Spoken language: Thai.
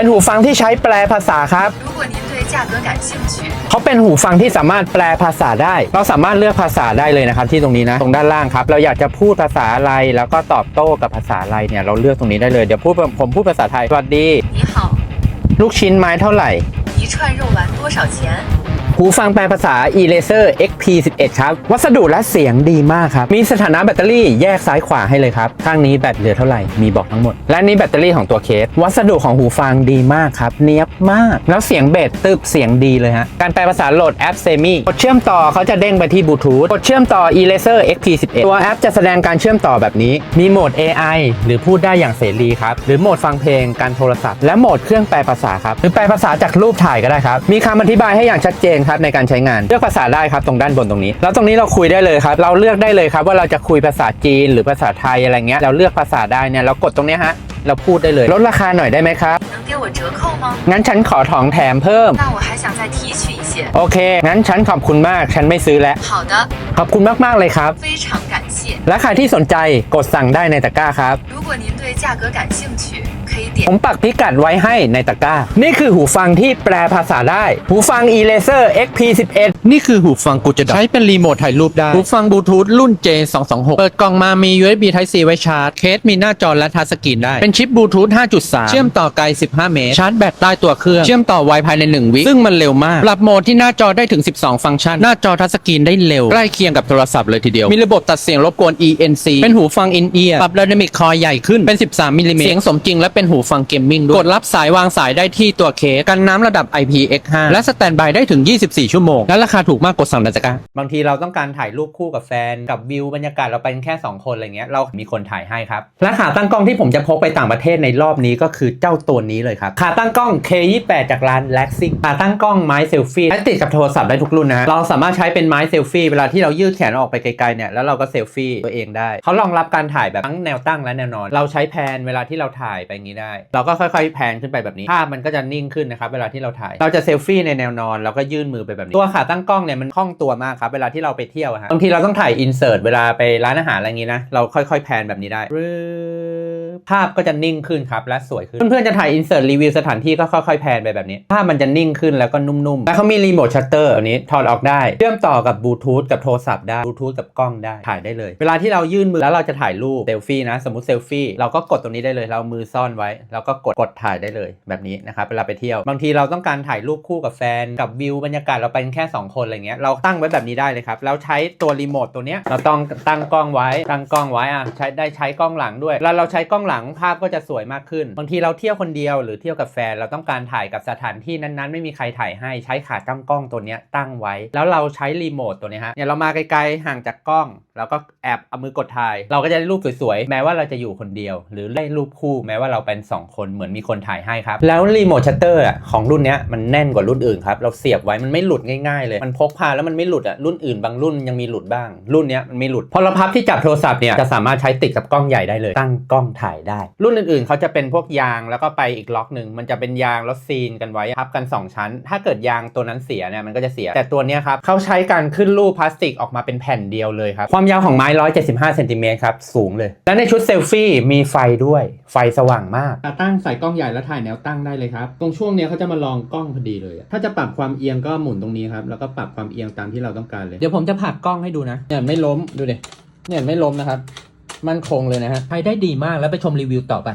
เป็นหูฟังที่ใช้แปลภาษาครับเขาเป็นหูฟังที่สามารถแปลภาษาได้ เราสามารถเลือกภาษาได้เลยนะครับที่ตรงนี้นะ ตรงด้านล่างครับ เราอยากจะพูดภาษาอะไรแล้วก็ตอบโต้กับภาษาอะไรเนี่ยเราเลือกตรงนี้ได้เลย เดี๋ยวพูดผมพูดภาษาไทยสวัสดี ลูกชิ้นไม้เท่าไหร่ หูฟังแปลภาษา e r a s e r XP11 ครับ วัสดุและเสียงดีมากครับ มีสถานะแบตเตอรี่แยกซ้ายขวาให้เลยครับ ข้างนี้แบตเหลือเท่าไหร่ มีบอกทั้งหมด และนี่แบตเตอรี่ของตัวเคส วัสดุของหูฟังดีมากครับ เนียบมาก แล้วเสียงเบสตึบเสียงดีเลยฮะ การแปลภาษาโหลดแอปเซมิกดเชื่อมต่อเขาจะเด้งไปที่บลูทูธ กดเชื่อมต่อ e r a s e r XP11 ตัวแอปจะแสดงการเชื่อมต่อแบบนี้ มีโหมด AI หรือพูดได้อย่างเสรีครับ หรือโหมดฟังเพลง การโทรศัพท์ และโหมดเครื่องแปลภาษาครับ หรือแปลภาษาจากรูปถ่ายก็ได้ครับ มีคำอธิบายให้อย่างชัดเจนองครับในการใช้งานเลือกภาษาได้ครับตรงด้านบนตรงนี้ แล้วตรงนี้เราคุยได้เลยครับ เราเลือกได้เลยครับว่าเราจะคุยภาษาจีนหรือภาษาไทยอะไรเงี้ยเราเลือกภาษาได้เนี่ยเรากดตรงนี้ฮะเราพูดได้เลยลดราคาหน่อยได้ไหมครับงั้นฉันขอถองแถมเพิ่มโอเค งั้นฉันขอบคุณมากฉันไม่ซื้อแล้วขอบคุณมากมากเลยครับและใครที่สนใจกดสั่งได้ในตะกร้าครับ ผมปักพิกัดไว้ให้ในตะกร้า นี่คือหูฟังที่แปลภาษาได้ หูฟัง e-laser xp11 นี่คือหูฟังกูจะใช้เป็นรีโมทถ่ายรูปได้ หูฟังบลูทูธรุ่น J226 เปิดกล่องมามี USB Type C ไว้ชาร์จ เคสมีหน้าจอและทัชสกรีนได้ เป็นชิปบลูทูธ 5.3 เชื่อมต่อไกล 15 เมตร ชาร์จแบตใต้ตัวเครื่อง เชื่อมต่อไวภายใน 1 วิซึ่งมันเร็วมาก ปรับโหมดที่หน้าจอได้ถึง 12 ฟังก์ชัน หน้าจอทัชสกรีนได้เร็ว ใกล้เคียงกับโทรศัพท์เลยทีเดียว มีระบบตัดเสียงรบกวน ENC เป็นหูฟังอินเอีปรับไดนามิกคอใหญ่ขึ้น เป็น 13มิลลิเมตร เสียงสมจริงและเป็นหูฟังเกมมิ่งด้วย กดรับสายวางสายได้ที่ตัวเคสกันน้ำระดับ IPX5 และสแตนบายได้ถึง 24 ชั่วโมง และราคาถูกมากกดสั่งในตะกร้าบางทีเราต้องการถ่ายรูปคู่กับแฟน กับวิวบรรยากาศเราไปกันแค่ 2 คนอะไรเงี้ยเรามีคนถ่ายให้ครับ และขาตั้งกล้องที่ผมจะพกไปต่างประเทศในรอบนี้ก็คือเจ้าตัวนี้เลยครับขาตั้งกล้อง K28 จากร้าน Laxing ขาตั้งกล้องไม้เซลฟี่ใช้ติดกับโทรศัพท์ได้ทุกรุ่นนะฮะเราสามารถใช้เป็นไม้เซลฟี่เวลาที่เรายืดแขนออกไปไกลๆเนี่ยแล้วเราก็เซลฟี่ตัวเองได้เขารองรับการถ่ายแบบทั้งแนวตั้งและแนวนอน เราใช้แพนเวลาที่เราถ่ายไปอย่างนี้ได้เราก็ค่อยๆแพนขึ้นไปแบบนี้ภาพมันก็จะนิ่งขึ้นนะครับเวลาที่เราถ่ายเราจะเซลฟี่ในแนวนอนแล้วก็ยื่นมือไปแบบนี้ตัวขาตั้งกล้องเนี่ยมันคล่องตัวมากครับเวลาที่เราไปเที่ยวฮะบางทีเราต้องถ่ายอินเสิร์ตเวลาไปร้านอาหารอะไรอย่างนี้นะเราค่อยๆแพนแบบนี้ได้ ภาพก็จะนิ่งขึ้นครับและสวยขึ้น เพื่อนๆจะถ่ายอินเสิร์ตรีวิวสถานที่ก็ค่อยๆแพนไปแบบนี้ ภาพมันจะนิ่งขึ้นแล้วก็นุ่มๆ แล้วเขามีรีโมทชัตเตอร์อันนี้ถอดออกได้ เชื่อมต่อกับบลูทูธกับโทรศัพท์ได้บลูทูธกับกล้องได้ถ่ายได้เลย เวลาที่เรายื่นมือแล้วเราจะถ่ายรูปเซลฟี่นะสมมติเซลฟี่เราก็กดตรงนี้ได้เลย เรามือซ่อนไว้ แล้วก็กดกดถ่ายได้เลยแบบนี้นะครับเวลาไปเที่ยว บางทีเราต้องการถ่ายรูปคู่กับแฟนกับวิวบรรยากาศเราไปแค่สองคนอะไรเงี้ยเราตั้งไว้แบบนี้ได้เลยครับแล้วใช้ตัวรีโมทตัวเนี้ยเราต้องตั้งกล้องไว้ตั้งกล้องไว้อะใช้ได้ใช้กล้องหลังด้วยแล้วเราใช้กล้องหลังภาพก็จะสวยมากขึ้น บางทีเราเที่ยวคนเดียวหรือเที่ยวกับแฟนเราต้องการถ่ายกับสถานที่นั้นๆ ไม่มีใครถ่ายให้ใช้ขาตั้งกล้องตัวนี้ตั้งไว้ แล้วเราใช้รีโมทตัวนี้ฮะเนี่ยเรามาไกลๆห่างจากกล้องแล้วก็แอบเอามือกดถ่าย เราก็จะได้รูปสวยๆ แม้ว่าเราจะอยู่คนเดียว หรือได้รูปคู่ แม้ว่าเราเป็นสองคนเหมือนมีคนถ่ายให้ครับ แล้วรีโมทชัตเตอร์ของรุ่นนี้มันแน่นกว่ารุ่นอื่นครับ เราเสียบไว้มันไม่หลุดง่ายๆเลย มันพกพาแล้วมันไม่หลุดอะรุ่นอื่นบางรุ่นยังมีหลุดบ้าง รุ่นนี้มันไม่หลุด พอเราพับที่จับโทรศัพท์เนี่ยจะสามารถใช้ติดกับกล้องใหญ่ได้เลย ตั้งกล้องถ่ายได้ รุ่นอื่นๆ เขาจะเป็นพวกยางแล้วก็ไปอีกล็อกหนึ่งมันจะเป็นยางแล้วซีนกันไว้พับกัน 2 ชั้น ถ้าเกิดยางตัวนั้นเสียเนี่ยมันก็จะเสีย แต่ตัวเนี้ยครับเขาใช้การขึ้นรูปพลาสติกออกมาเป็นแผ่นเดียวเลยครับ ความยาวของไม้ 175เซนติเมตรครับ สูงเลย และในชุดเซลฟี่มีไฟด้วย ไฟสว่างมากตั้งใส่กล้องใหญ่แล้วถ่ายแนวตั้งได้เลยครับ ตรงช่วงเนี้ยเขาจะมาลองกล้องพอดีเลย ถ้าจะปรับความเอียงก็หมุนตรงนี้ครับ แล้วก็ปรับความเอียงตามที่เราต้องการเลย เดี๋ยวผมจะผลักกล้องให้ดูนะ เนี่ยไม่ล้ม ดูดิ เนี่ยไม่ล้มนะครับ มั่นคงเลยนะฮะใช้ได้ดีมากแล้วไปชมรีวิวต่อไป